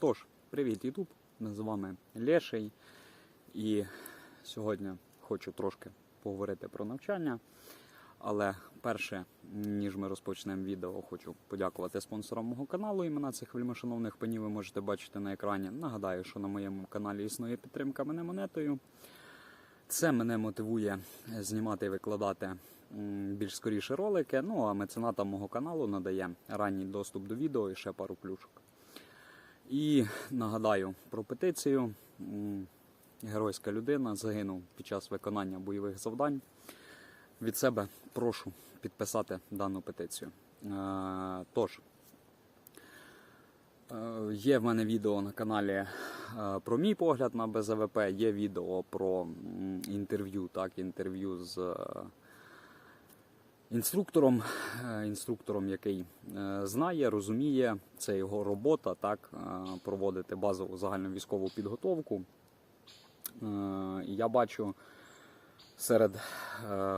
Тож, привіт, Ютуб! Ми З вами Леший. І сьогодні хочу трошки поговорити про навчання. Але перше, ніж ми розпочнемо відео, хочу подякувати спонсорам мого каналу. Імена цих вельмишановних панів ви можете бачити на екрані. Нагадаю, що на моєму каналі існує підтримка мене монетою. Це мене мотивує знімати і викладати більш скоріше ролики. Ну а меценатам мого каналу надає ранній доступ до відео і ще пару плюшок. І нагадаю про петицію. Геройська людина загинув під час виконання бойових завдань. Від себе прошу підписати дану петицію. Е, Тож, е, є в мене відео на каналі е, про мій погляд на БЗВП, є відео про інтерв'ю, так, інтерв'ю з інструктором, е, інструктором, який е, знає, розуміє, це його робота, так, е, проводити базову загальну військову підготовку. Я бачу серед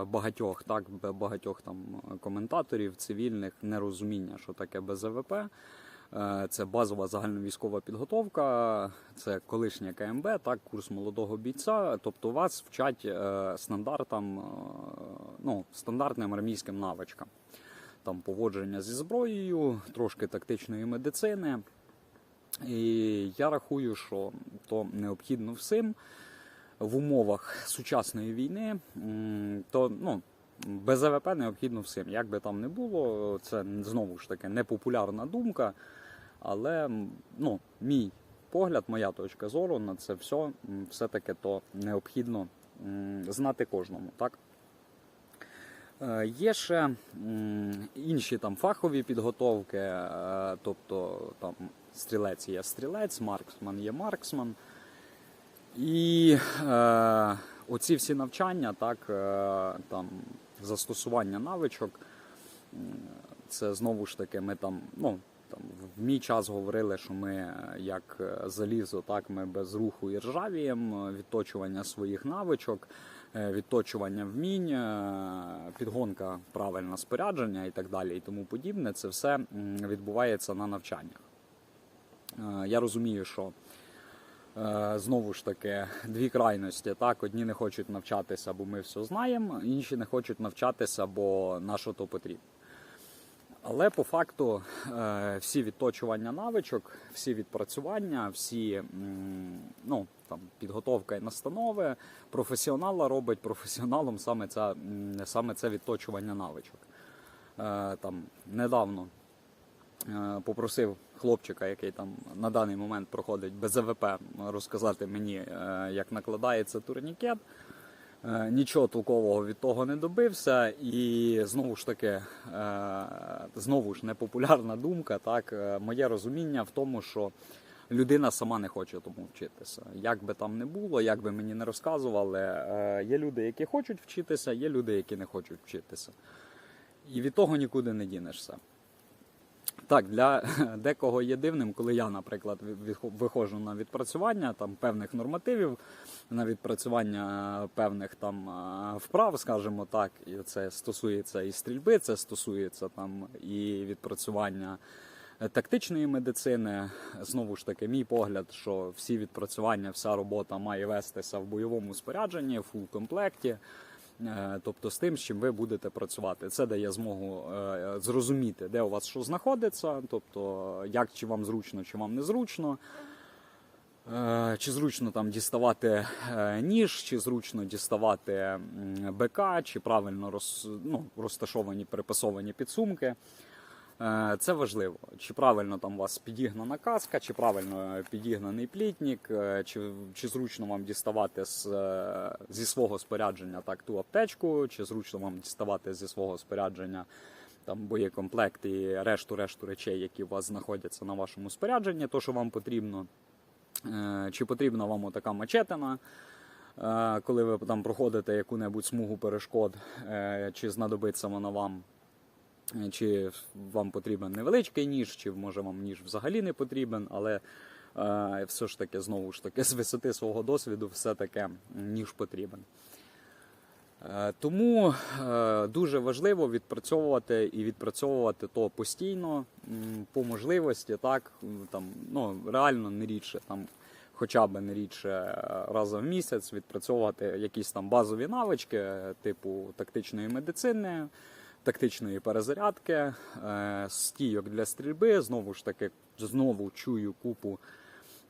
багатьох, так, багатьох там коментаторів цивільних нерозуміння, що таке БЗВП. Е, Це базова загальновійськова підготовка, це колишнє КМБ, так, курс молодого бійця. Тобто вас вчать е, стандартам, е, ну, стандартним армійським навичкам. Там поводження зі зброєю, трошки тактичної медицини. І я рахую, що то необхідно всім в умовах сучасної війни, то ну, без АВП необхідно всім. Як би там не було, це знову ж таки непопулярна думка. Але ну, мій погляд, моя точка зору на це все все-таки то необхідно знати кожному. Так? Е, Є ще інші там фахові підготовки, е, тобто там стрілець є стрілець, марксман є марксман. І е, оці всі навчання, так, е, там, застосування навичок, це знову ж таки, ми там, ну, там, в мій час говорили, що ми е, як е, залізо, так, ми без руху і ржавіємо, е, відточування своїх навичок, відточування вмінь, підгонка правильне спорядження і так далі, і тому подібне, це все відбувається на навчаннях. Я розумію, що Знову ж таки, дві крайності. Так, одні не хочуть навчатися, бо ми все знаємо, інші не хочуть навчатися, бо на що то потрібно. Але по факту е, всі відточування навичок, всі відпрацювання, всі ну, там, підготовка і настанови професіонала робить професіоналом саме це, саме це відточування навичок. Е, Там, недавно Е, попросив хлопчика, який там на даний момент проходить без АВП, розказати мені, як накладається турнікет. Е, Нічого толкового від того не добився, і знову ж таки, е, знову ж непопулярна думка. Так, е, моє розуміння в тому, що людина сама не хоче тому вчитися. Як би там не було, як би мені не розказували, є люди, які хочуть вчитися, є люди, які не хочуть вчитися. І від того нікуди не дінешся. Так, для декого є дивним, коли я, наприклад, виходжу на відпрацювання там певних нормативів, на відпрацювання певних там вправ, скажімо так, і це стосується і стрільби, це стосується там і відпрацювання е, тактичної медицини. Знову ж таки, мій погляд, що всі відпрацювання, вся робота має вестися в бойовому спорядженні, в фул комплекті. Е, Тобто з тим, з чим ви будете працювати. Це дає змогу е, зрозуміти, де у вас що знаходиться, тобто як чи вам зручно, чи вам незручно. Е, Чи зручно там діставати ніж, чи зручно діставати БК, чи правильно роз, ну, розташовані перепасовані підсумки. Е, Це важливо. Чи правильно там у вас підігнана каска, чи правильно підігнаний плітник, е, чи, чи зручно вам діставати з, е, зі свого спорядження так, ту аптечку, чи зручно вам діставати зі свого спорядження там боєкомплект і решту решту речей, які у вас знаходяться на вашому спорядженні, то що вам потрібно. Чи потрібна вам така мачетина, коли ви там проходите яку-небудь смугу перешкод, чи знадобиться вона вам, чи вам потрібен невеличкий ніж, чи може вам ніж взагалі не потрібен, але е, все ж таки, знову ж таки, з висоти свого досвіду, все таки ніж потрібен. Е, Тому е, дуже важливо відпрацьовувати і відпрацьовувати то постійно, по можливості, так там ну реально не рідше, там хоча б не рідше е, раз в місяць відпрацьовувати якісь там базові навички, е, типу тактичної медицини, тактичної перезарядки, е, стійок для стрільби. Знову ж таки, знову чую купу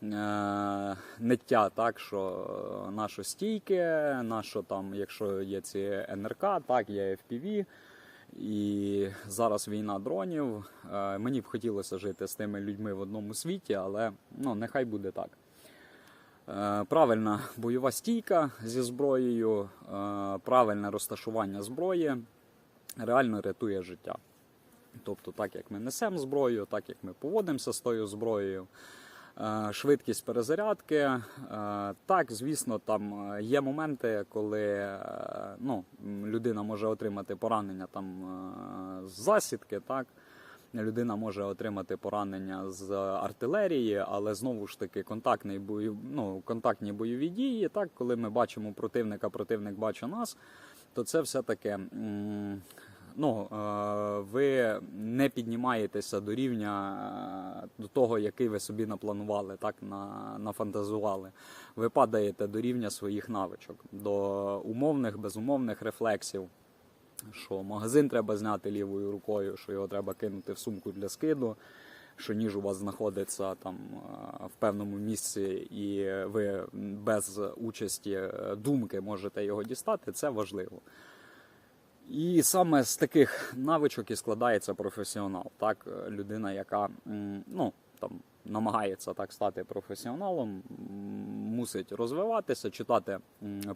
е, ниття, так що е, наші стійки, нашо там, якщо є ці НРК, так є FPV. І зараз війна дронів. Мені б хотілося жити з тими людьми в одному світі, але ну, нехай буде так. Правильна бойова стійка зі зброєю, правильне розташування зброї реально рятує життя. Тобто, так як ми несемо зброю, так як ми поводимося з тою зброєю, е, швидкість перезарядки. е, Так, звісно, там е, є моменти, коли ну, людина може отримати поранення там з засідки, так. Людина може отримати поранення з артилерії, але знову ж таки контактний бою, ну, контактні бойові дії. Так, коли ми бачимо противника, противник бачить нас, то це все таки. Ну, е, ви не піднімаєтеся до рівня е, до того, який ви собі напланували, так на, нафантазували. Ви падаєте до рівня своїх навичок, до умовних, безумовних рефлексів що магазин треба зняти лівою рукою, що його треба кинути в сумку для скиду, що ніж у вас знаходиться там е, в певному місці, і ви без участі е, думки можете його дістати, це важливо. І саме з таких навичок і складається професіонал. Так, людина, яка ну, там, намагається так стати професіоналом, мусить розвиватися, читати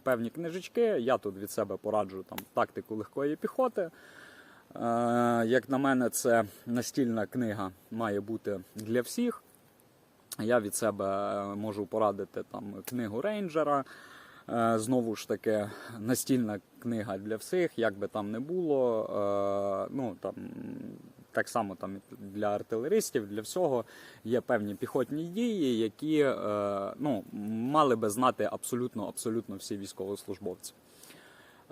певні книжечки. Я тут від себе пораджу там тактику легкої піхоти. Е, Як на мене, це настільна книга має бути для всіх. Я від себе можу порадити там книгу рейнджера. Е, Знову ж таки, настільна книга для всіх, як би там не було. Е, Ну там так само там для артилеристів, для всього є певні піхотні дії, які е, ну, мали би знати абсолютно абсолютно всі військовослужбовці.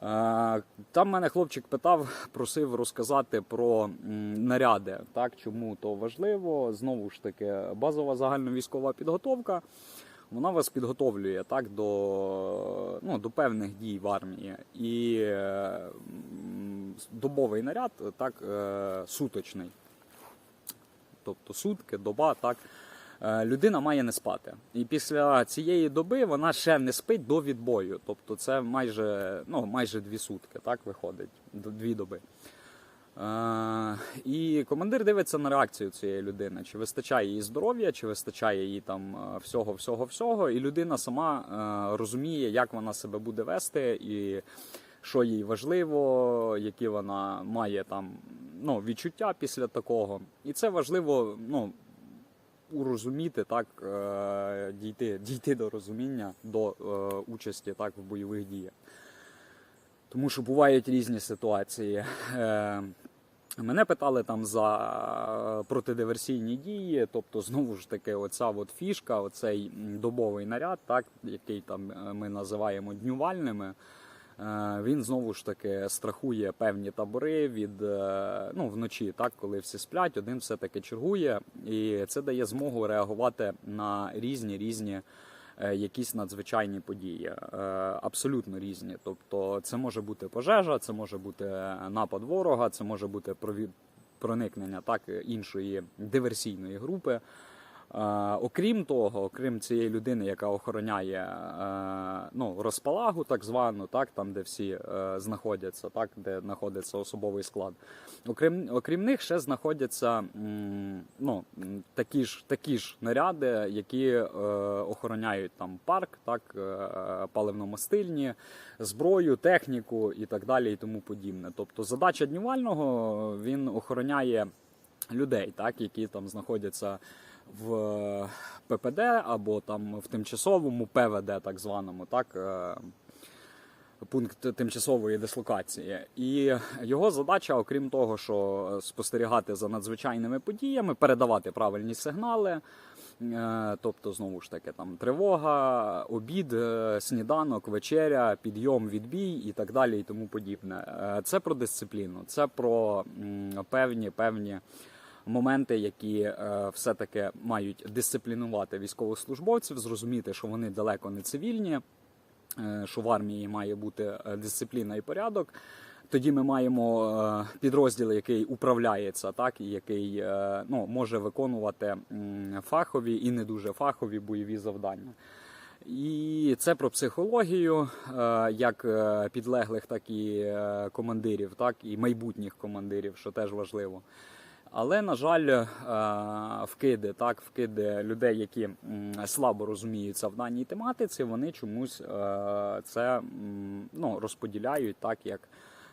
Е, Там мене хлопчик питав, просив розказати про наряди. Так, чому то важливо? Знову ж таки, базова загальновійськова підготовка. Вона вас підготовлює так до, ну, до певних дій в армії. І добовий наряд так е, суточний. Тобто сутки, доба, так. Е, Людина має не спати. І після цієї доби вона ще не спить до відбою. Тобто це майже, ну, майже дві сутки, так виходить, дві доби. Е, і командир дивиться на реакцію цієї людини, чи вистачає їй здоров'я, чи вистачає їй там е, всього, всього, всього. І людина сама е, розуміє, як вона себе буде вести, і що їй важливо, які вона має там ну, відчуття після такого. І це важливо, ну. Урозуміти так, е, дійти, дійти до розуміння, до е, участі так в бойових діях. Тому що бувають різні ситуації. Е, Мене питали там за протидиверсійні дії, тобто знову ж таки, оця от фішка, оцей добовий наряд, так, який там ми називаємо днювальними. Е, Він знову ж таки страхує певні табори від е, ну, вночі, так, коли всі сплять, один все-таки чергує, і це дає змогу реагувати на різні різні е, якісь надзвичайні події, абсолютно різні. Тобто, це може бути пожежа, це може бути напад ворога, це може бути проникнення так іншої диверсійної групи. Окрім того, окрім цієї людини, яка охороняє е, ну, розпалагу, так звану, так, там, де всі е, знаходяться, так, де знаходиться особовий склад. Окрім, окрім них ще знаходяться ну, такі, ж, такі ж наряди, які е, охороняють там парк, так, паливно-мастильні, зброю, техніку і так далі, і тому подібне. Тобто задача днювального він охороняє людей, так, які там знаходяться в ППД або там в тимчасовому ПВД, так званому, так. е, Пункт тимчасової дислокації, і його задача, окрім того, що спостерігати за надзвичайними подіями, передавати правильні сигнали, Е, Тобто, знову ж таки, там тривога, обід, е, сніданок, вечеря, підйом, відбій і так далі, і тому подібне. Е, Це про дисципліну, це про певні певні моменти, які е, все-таки мають дисциплінувати військовослужбовців, зрозуміти, що вони далеко не цивільні, е, що в армії має бути е, дисципліна і порядок. Тоді ми маємо підрозділ, який управляється, так і який ну, може виконувати фахові і не дуже фахові бойові завдання. І це про психологію, як підлеглих, так і командирів, так і майбутніх командирів, що теж важливо. Але на жаль, е, вкиди, так, вкиди людей, які слабо розуміються в даній тематиці, вони чомусь е, це ну, розподіляють так, як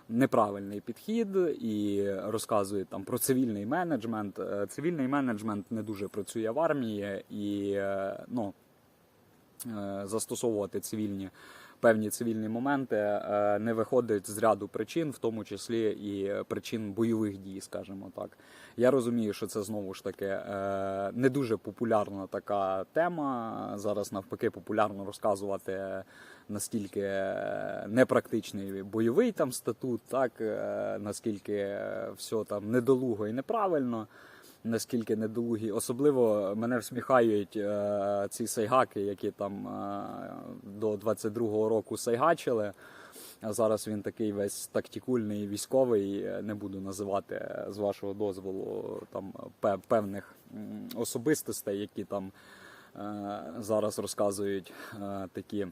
неправильний підхід і розказують там про цивільний менеджмент. Е, Цивільний менеджмент не дуже працює в армії і ну, застосовувати цивільні. Певні цивільні моменти е, не виходить з ряду причин, в тому числі і причин бойових дій, скажімо так. Я розумію, що це знову ж таки е, не дуже популярна така тема. Зараз навпаки популярно розказувати наскільки непрактичний бойовий там статут, так е, наскільки все там недолуго і неправильно. Наскільки недолугі, особливо мене всміхають е, ці сайгаки, які там е, до 22-го року сайгачили. А зараз він такий весь тактикульний, військовий. Не буду називати е, з вашого дозволу там певних особистостей, які там е, зараз розказують е, такі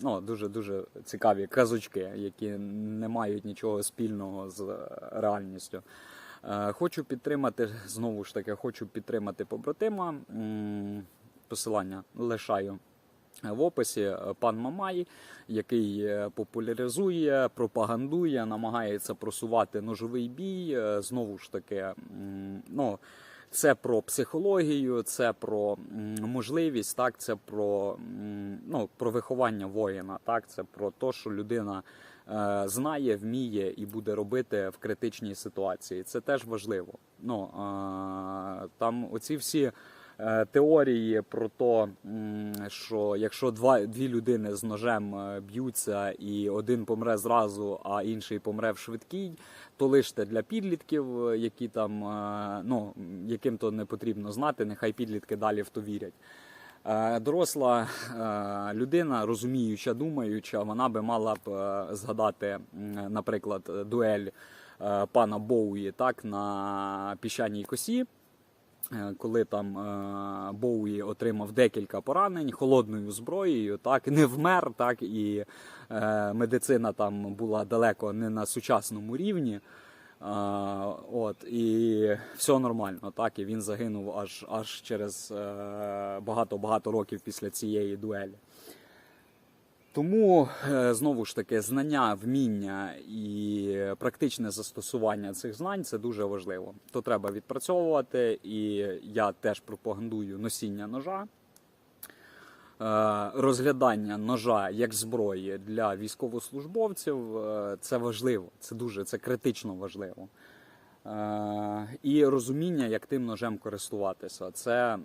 ну, дуже дуже цікаві казочки, які не мають нічого спільного з е, реальністю. Е, Хочу підтримати знову ж таки, хочу підтримати побратима. Посилання лишаю в описі Е, пан Мамай, який е, популяризує, пропагандує, намагається просувати ножовий бій. Е, Знову ж таки, ну. Це про психологію, це про можливість, так це про, ну, про виховання воїна. Так, це про те, що людина е, знає, вміє і буде робити в критичній ситуації. Це теж важливо. Ну е, там оці всі. Е, Теорії про те, що якщо два дві людини з ножем е, б'ються, і один помре зразу, а інший помре в швидкій, то лише для підлітків, е, які там ну яким то не потрібно знати, нехай підлітки далі в то вірять. Доросла людина, розуміюча, думаюча, вона би мала б згадати, наприклад, дуель пана Боуї так на піщаній косі. Е, Коли там е, Боуї отримав декілька поранень холодною зброєю, так не вмер, так і е, медицина там була далеко не на сучасному рівні. От, і все нормально, так, і він загинув аж, аж через багато-багато років після цієї дуелі. Тому е, знову ж таки знання, вміння і практичне застосування цих знань це дуже важливо. То треба відпрацьовувати, і я теж пропагандую носіння ножа. Е, Розглядання ножа як зброї для військовослужбовців е, це важливо, це дуже це критично важливо. Е, І розуміння, як тим ножем користуватися. Це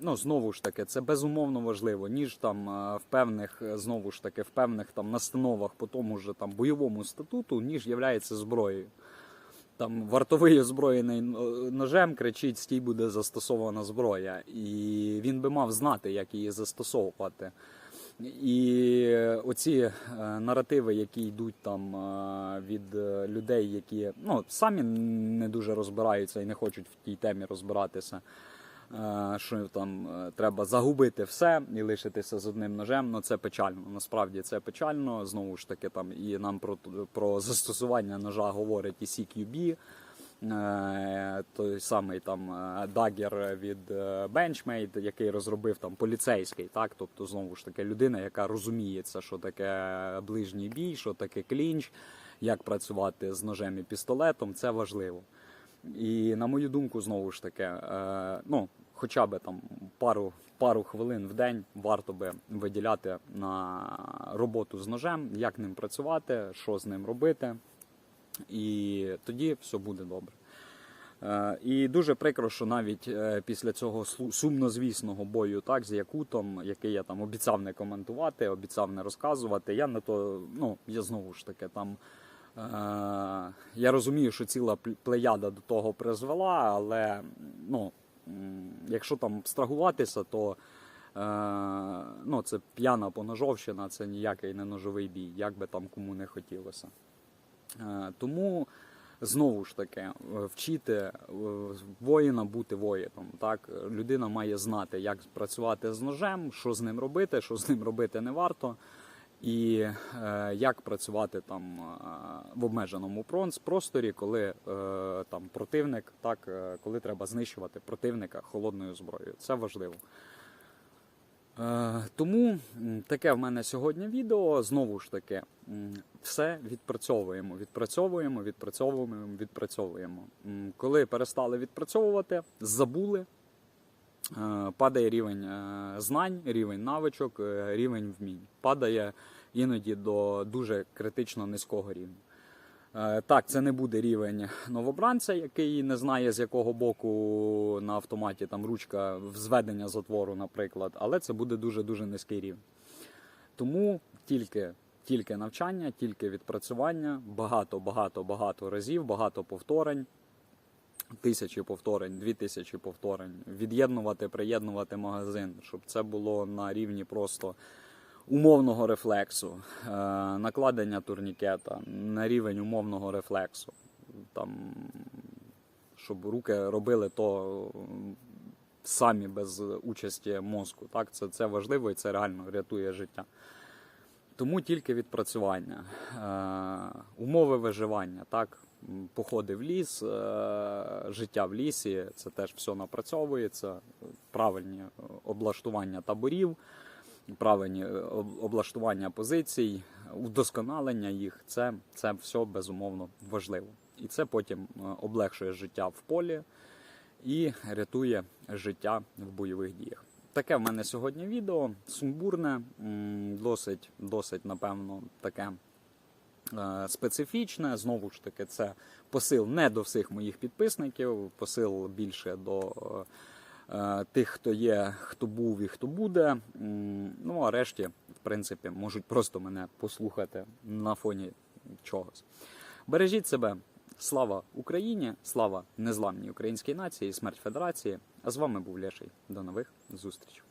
ну знову ж таки, це безумовно важливо, ніж там е, в певних е, знову ж таки в певних там настановах по тому ж там бойовому статуту, ніж являється зброєю. Там вартовий озброєний ножем кричить, стій буде застосована зброя, і він би мав знати, як її застосовувати. І оці е, наративи, які йдуть там е, від е, людей, які ну самі не дуже розбираються і не хочуть в тій темі розбиратися. Що там треба загубити все і лишитися з одним ножем. Ну це печально. Насправді це печально. Знову ж таки, там і нам про, про застосування ножа говорить і CQB, той самий там е, Dagger від е, Benchmade, який розробив там поліцейський, так тобто знову ж таки людина, яка розуміється, що таке ближній бій, що таке клінч, як працювати з ножем і пістолетом, це важливо. І на мою думку, знову ж таки, е, ну хоча б там пару, пару хвилин в день варто би виділяти на роботу з ножем, як ним працювати, що з ним робити, і тоді все буде добре. Е, І дуже прикро, що навіть е, після цього сумнозвісного бою, так з Якутом, який я там обіцяв не коментувати, обіцяв не розказувати. Я не то, ну я знову ж таки там. Е, я розумію, що ціла плеяда до того призвела, але ну, якщо там абстрагуватися, то ну, це п'яна поножовщина, це ніякий не ножовий бій, як би там кому не хотілося. Е, Тому знову ж таки е, вчити е, воїна бути воїном. Так? Людина має знати, як працювати з ножем, що з ним робити, що з ним робити не варто. І е, як працювати там в обмеженому просторі, коли е, там противник, так коли треба знищувати противника холодною зброєю. Це важливо. Е, Тому таке в мене сьогодні відео. Знову ж таки, все відпрацьовуємо, відпрацьовуємо, відпрацьовуємо, відпрацьовуємо. Коли перестали відпрацьовувати, забули, е, падає рівень е, знань, рівень навичок, рівень вмінь. Падає іноді до дуже критично низького рівня. Е, Так, це не буде рівень новобранця, який не знає з якого боку на автоматі там ручка зведення затвору, наприклад, але це буде дуже дуже низький рівень. Тому тільки, тільки навчання, тільки відпрацювання, багато, багато, багато разів, багато повторень, тисячі повторень, дві тисячі повторень, від'єднувати, приєднувати магазин, щоб це було на рівні просто умовного рефлексу, е, накладення турнікета на рівень умовного рефлексу. Там, щоб руки робили то самі без участі мозку. Так? Це, це важливо і це реально рятує життя. Тому тільки відпрацювання, е, умови виживання, так? походи в ліс, е, життя в лісі, це теж все напрацьовується, правильні облаштування таборів, правильні е, облаштування позицій, удосконалення їх це, це все безумовно важливо. І це потім е, облегшує життя в полі і рятує життя в бойових діях. Таке в мене сьогодні відео сумбурне, досить, досить, напевно, таке е, специфічне. Знову ж таки, це посил не до всіх моїх підписників, посил більше до тих, хто є, хто був і хто буде. Ну а решті, в принципі, можуть просто мене послухати на фоні чогось. Бережіть себе. Слава Україні! Слава незламній українській нації, смерть Федерації. А з вами був Леший. До нових зустрічей.